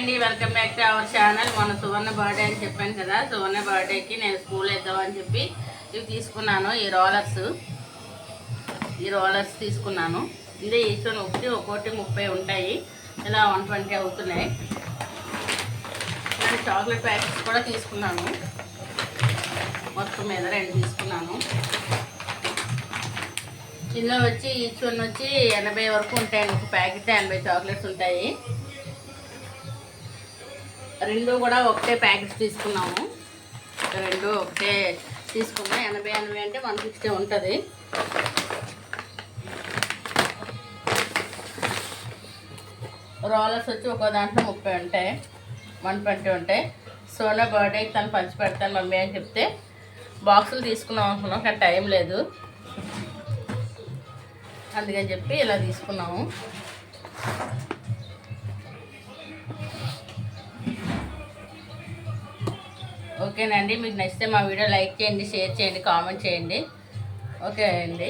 అండి welcome back to our channel. మన Suvarna birthday అని చెప్పాను కదా సువర్ణ బర్త్డేకి నేను స్కూల్ వేద్దామని చెప్పి ఇవి తీసుకున్నాను ఈ రోలర్స్. ఈ రోలర్స్ తీసుకున్నాను. ఇదే ఈచోన్ ఒకటి ఒక్కోటి ముప్పై ఉంటాయి. ఇలా వన్ ట్వంటీ అవుతున్నాయి. నేను చాక్లెట్ ప్యాకెట్స్ కూడా తీసుకున్నాను. మొత్తం మీద రెండు తీసుకున్నాను. ఇందులో వచ్చి ఈచ్ వన్ వచ్చి ఎనభై వరకు ఉంటాయండి. ఒక ప్యాకెట్ ఎనభై చాక్లెట్స్ ఉంటాయి. రెండు కూడా ఒకటే ప్యాకెట్స్ తీసుకున్నాము. రెండు ఒకటే తీసుకున్నాం. ఎనభై ఎనభై అంటే వన్ సిక్స్టీ ఉంటుంది. రోలర్స్ వచ్చి ఒక్కో దాంట్లో ముప్పై ఉంటాయి. వన్ ట్వంటీ ఉంటాయి. సోనా బర్త్డేకి తను పంచి పెడతాను మమ్మీ అని చెప్తే బాక్సులు తీసుకున్నాం అనుకున్నాం కానీ టైం లేదు. అందుకని చెప్పి ఇలా తీసుకున్నాము. ఓకేనండి మీకు నచ్చితే మా వీడియో లైక్ చేయండి షేర్ చేయండి కామెంట్ చేయండి. ఓకే అండి.